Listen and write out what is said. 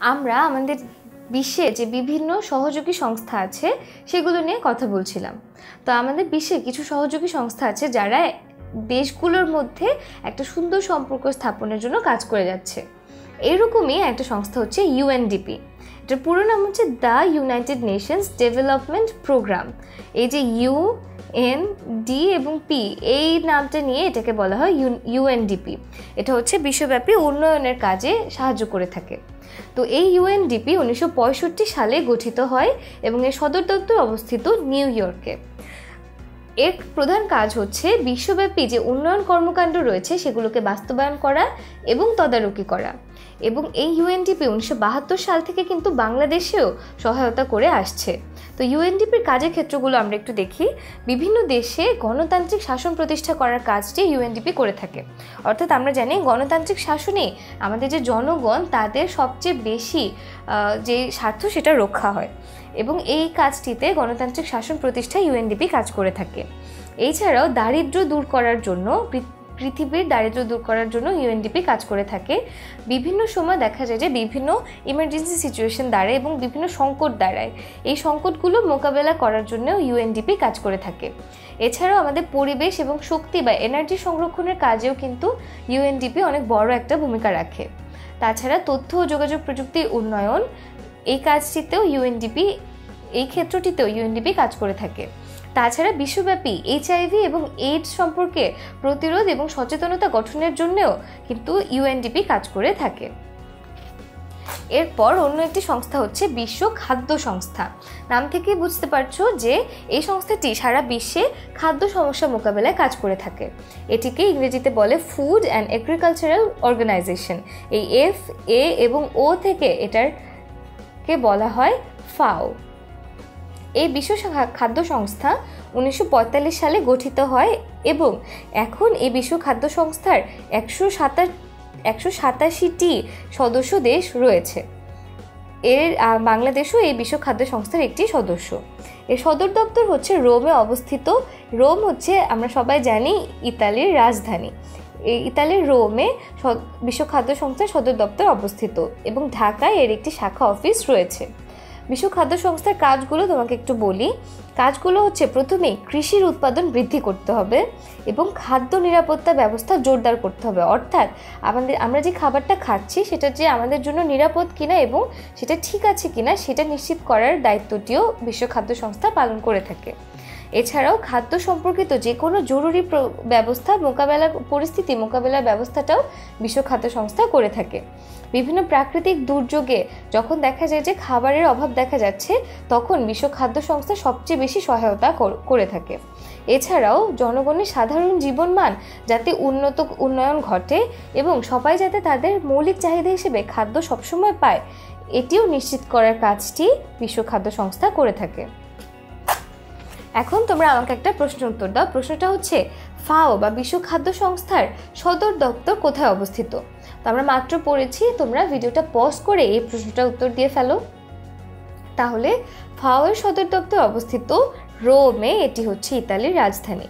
আমরা আমাদের বিশ্বে যে বিভিন্ন সহযোগী সংস্থা আছে, সেগুলো নিয়ে কথা বলছিলাম। তো আমাদের বিশ্বে কিছু সহযোগী সংস্থা আছে যারা দেশগুলোর মধ্যে একটা সুন্দর সম্পর্ক স্থাপনের জন্য কাজ করে যাচ্ছে। এরকমই একটা সংস্থা হচ্ছে ইউএনডিপি এটার পুরো নাম হচ্ছে the United Nations Development Programme. এই যে ইউ এন ডি এবং পি এই নামটা নিয়ে এটাকে বলা হয় ইউএনডিপি এটা হচ্ছে বিশ্বব্যাপী উন্নয়নের কাজে সাহায্য করে থাকে। তো এই ইউএনডিপি উনিশশো পঁয়ষট্টি সালে গঠিত হয় এবং এর সদর দপ্তর অবস্থিত নিউ ইয়র্কে। এর প্রধান কাজ হচ্ছে বিশ্বব্যাপী যে উন্নয়ন কর্মকাণ্ড রয়েছে সেগুলোকে বাস্তবায়ন করা এবং তদারকি করা। এবং এই ইউএনডিপি উনিশশো বাহাত্তর সাল থেকে কিন্তু বাংলাদেশেও সহায়তা করে আসছে। তো ইউএনডিপির কাজের ক্ষেত্রগুলো আমরা একটু দেখি। বিভিন্ন দেশে গণতান্ত্রিক শাসন প্রতিষ্ঠা করার কাজটি ইউএনডিপি করে থাকে। অর্থাৎ আমরা জানি গণতান্ত্রিক শাসনে আমাদের যে জনগণ, তাদের সবচেয়ে বেশি যে স্বার্থ সেটা রক্ষা হয়। এবং এই কাজটিতে গণতান্ত্রিক শাসন প্রতিষ্ঠায় ইউএনডিপি কাজ করে থাকে। এছাড়াও দারিদ্র দূর করার জন্য পৃথিবীর দারিদ্র দূর করার জন্য ইউএনডিপি কাজ করে থাকে। বিভিন্ন সময় দেখা যায় যে বিভিন্ন ইমার্জেন্সি সিচুয়েশন দাঁড়ায় এবং বিভিন্ন সংকট দাঁড়ায়। এই সংকটগুলো মোকাবেলা করার জন্য ইউএনডিপি কাজ করে থাকে। এছাড়াও আমাদের পরিবেশ এবং শক্তি বা এনার্জি সংরক্ষণের কাজেও কিন্তু ইউএনডিপি অনেক বড় একটা ভূমিকা রাখে। তাছাড়া তথ্য ও যোগাযোগ প্রযুক্তির উন্নয়ন এই কাজটিতেও ইউএনডিপি এই ক্ষেত্রটিতেও ইউএনডিপি কাজ করে থাকে। তাছাড়া বিশ্বব্যাপী এইচআইভি এবং এইডস সম্পর্কে প্রতিরোধ এবং সচেতনতা গঠনের জন্যও কিন্তু ইউএনডিপি কাজ করে থাকে। এরপর অন্য একটি সংস্থা হচ্ছে বিশ্ব খাদ্য সংস্থা। নাম থেকে বুঝতে পারছ যে এই সংস্থাটি সারা বিশ্বে খাদ্য সমস্যা মোকাবেলায় কাজ করে থাকে। এটিকে ইংরেজিতে বলে ফুড অ্যান্ড এগ্রিকালচারাল অর্গানাইজেশন এই এফ এ এবং ও থেকে এটারকে বলা হয় ফাও এই বিশ্ব খাদ্য সংস্থা উনিশশো পঁয়তাল্লিশ সালে গঠিত হয় এবং এখন এই বিশ্ব খাদ্য সংস্থার একশো সাতা একশো সাতাশিটি সদস্য দেশ রয়েছে। এর বাংলাদেশও এই বিশ্ব খাদ্য সংস্থার একটি সদস্য। এর সদর দপ্তর হচ্ছে রোমে অবস্থিত। রোম হচ্ছে, আমরা সবাই জানি, ইতালির রাজধানী। ইতালির রোমে বিশ্ব খাদ্য সংস্থার সদর দপ্তর অবস্থিত এবং ঢাকায় এর একটি শাখা অফিস রয়েছে। বিশ্ব খাদ্য সংস্থার কাজগুলো তোমাকে একটু বলি। কাজগুলো হচ্ছে প্রথমে কৃষির উৎপাদন বৃদ্ধি করতে হবে এবং খাদ্য নিরাপত্তা ব্যবস্থা জোরদার করতে হবে। অর্থাৎ আমাদের, আমরা যে খাবারটা খাচ্ছি সেটা যে আমাদের জন্য নিরাপদ কিনা এবং সেটা ঠিক আছে কিনা সেটা নিশ্চিত করার দায়িত্বটিও বিশ্ব খাদ্য সংস্থা পালন করে থাকে। এছাড়াও খাদ্য সম্পর্কিত যে কোনো জরুরি ব্যবস্থা মোকাবেলা, পরিস্থিতি মোকাবেলার ব্যবস্থাটাও বিশ্ব খাদ্য সংস্থা করে থাকে। বিভিন্ন প্রাকৃতিক দুর্যোগে যখন দেখা যায় যে খাবারের অভাব দেখা যাচ্ছে, তখন বিশ্ব খাদ্য সংস্থা সবচেয়ে বেশি সহায়তা করে থাকে। এছাড়াও জনগণের সাধারণ জীবনমান যাতে উন্নত উন্নয়ন ঘটে এবং সবাই যাতে তাদের মৌলিক চাহিদা হিসেবে খাদ্য সবসময় পায়, এটিও নিশ্চিত করার কাজটি বিশ্ব খাদ্য সংস্থা করে থাকে। এখন তোমরা আমাকে একটা প্রশ্ন উত্তর দাও। প্রশ্নটা হচ্ছে, ফাও বা বিশ্ব খাদ্য সংস্থার সদর দপ্তর কোথায় অবস্থিত? তো আমরা মাত্র পড়েছি, তোমরা ভিডিওটা পজ করে এই প্রশ্নটা উত্তর দিয়ে ফেলো। তাহলে, ফাওয়ের সদর দপ্তর অবস্থিত রোমে, এটি হচ্ছে ইতালির রাজধানী।